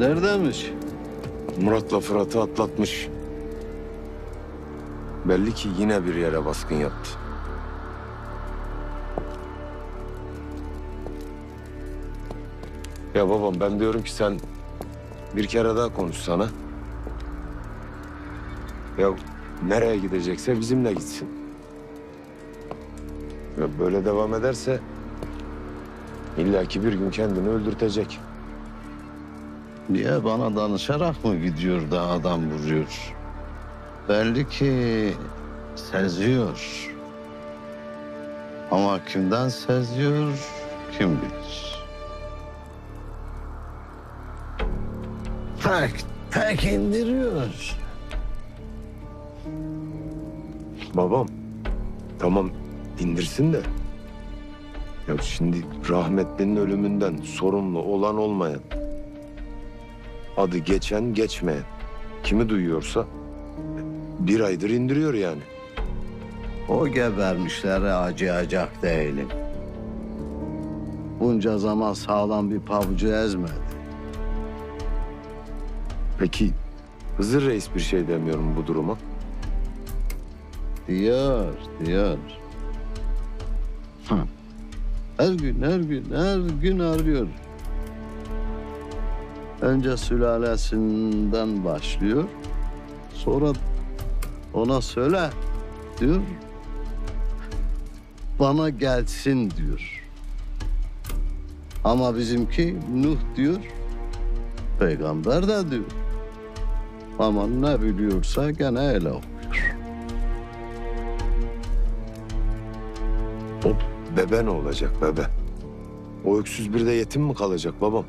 Neredeymiş? Murat'la Fırat'ı atlatmış. Belli ki yine bir yere baskın yaptı. Ya babam ben diyorum ki sen bir kere daha konuşsana. Ya nereye gidecekse bizimle gitsin. Ya böyle devam ederse illaki bir gün kendini öldürtecek. Diye bana danışarak mı gidiyor da adam vuruyor? Belli ki seziyor. Ama kimden seziyor kim bilir. Tek tek indiriyor. Babam tamam indirsin de. Ya şimdi rahmetlinin ölümünden sorumlu olan olmayan, adı geçen geçmeyen, kimi duyuyorsa bir aydır indiriyor yani. O gebermişlere acıyacak değilim. Bunca zaman sağlam bir pabucu ezmedi. Peki Hızır Reis bir şey demiyorum bu duruma. Diyor, diyor. Hı. Her gün, her gün, her gün arıyor. Önce sülalesinden başlıyor. Sonra ona söyle diyor. Bana gelsin diyor. Ama bizimki Nuh diyor. Peygamber de diyor. Ama ne biliyorsa gene öyle okuyor. O bebe ne olacak bebe? O öksüz bir de yetim mi kalacak babam?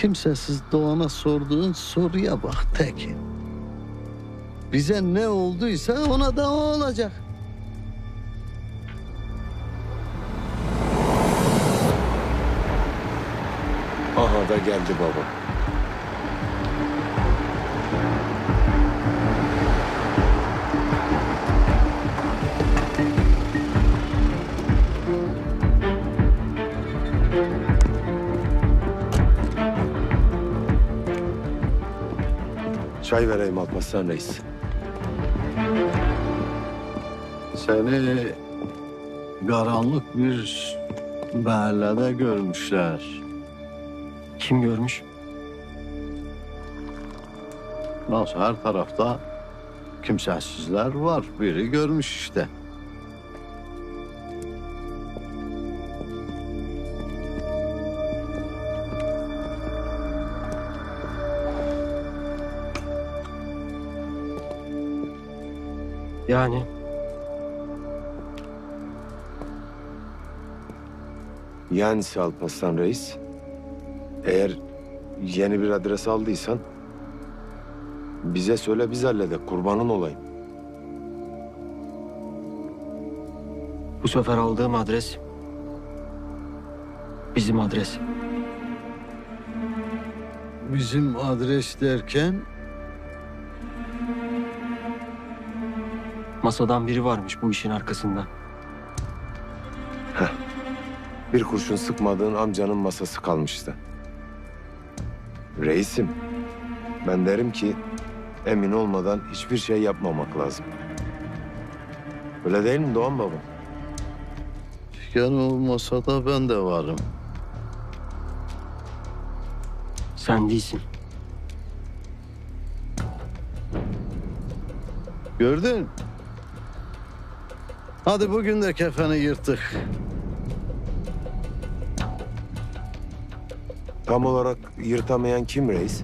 Kimsesiz doğana sorduğun soruya bak Tekin. Bize ne olduysa ona da o olacak. Aha da geldi baba. Çay vereyim Alparslan Reis. Seni karanlık bir mahallede görmüşler. Kim görmüş? Nasıl her tarafta kimsesizler var. Biri görmüş işte. Yani Yani Alparslan Reis, eğer yeni bir adres aldıysan bize söyle biz halledek kurbanın olayım. bu sefer aldığım adres bizim adres. Bizim adres derken Masadan biri varmış bu işin arkasında. Bir kurşun sıkmadığın amcanın masası kalmıştı. Reisim, ben derim ki emin olmadan hiçbir şey yapmamak lazım. Öyle değil mi Doğan baba? yani o masada ben de varım. Sen değilsin. Gördün? Hadi bugün de kefeni yırttık. Tam olarak yırtamayan kim reis?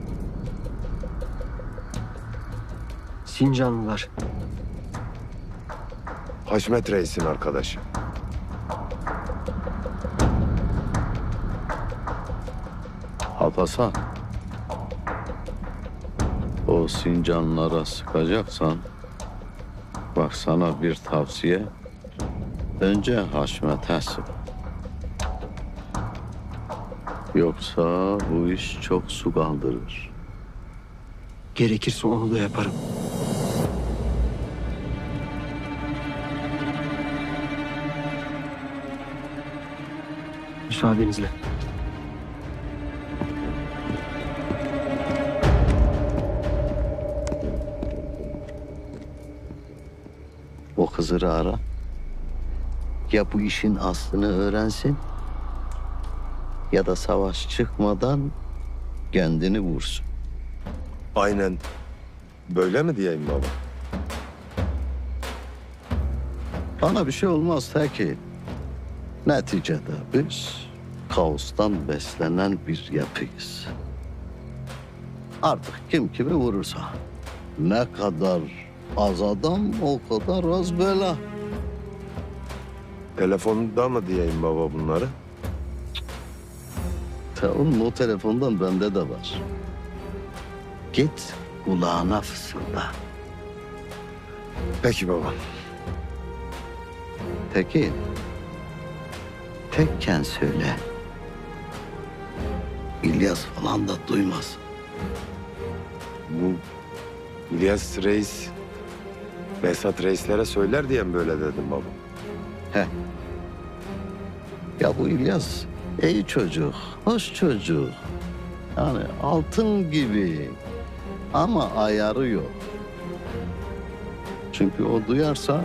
Sincanlılar. Haşmet Reis'in arkadaşı. Alparslan. O sincanlara sıkacaksan bak sana bir tavsiye. Önce Haşmet'e Yoksa bu iş çok su kaldırır. Gerekirse onu da yaparım. Müsaadenizle. O kızı ara. Ya bu işin aslını öğrensin ya da savaş çıkmadan kendini vursun. Aynen böyle mi diyeyim baba? Bana bir şey olmaz ki. Neticede biz kaostan beslenen bir yapıyız. Artık kim kimi vurursa. Ne kadar az adam o kadar az bela. Telefonda mı diyeyim baba bunları? Tamam o telefondan bende de var. Git kulağına fısılda. Peki baba. Tekin. Tekken söyle. İlyas falan da duymaz. Bu İlyas Reis, Besat Reislere söyler diye mi böyle dedim baba? He. Ya bu İlyas iyi çocuk, hoş çocuk. Yani altın gibi. Ama ayarı yok. Çünkü o duyarsa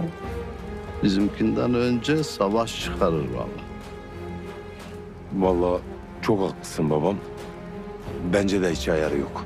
bizimkinden önce savaş çıkarır valla. Vallahi çok haklısın babam. Bence de hiç ayarı yok.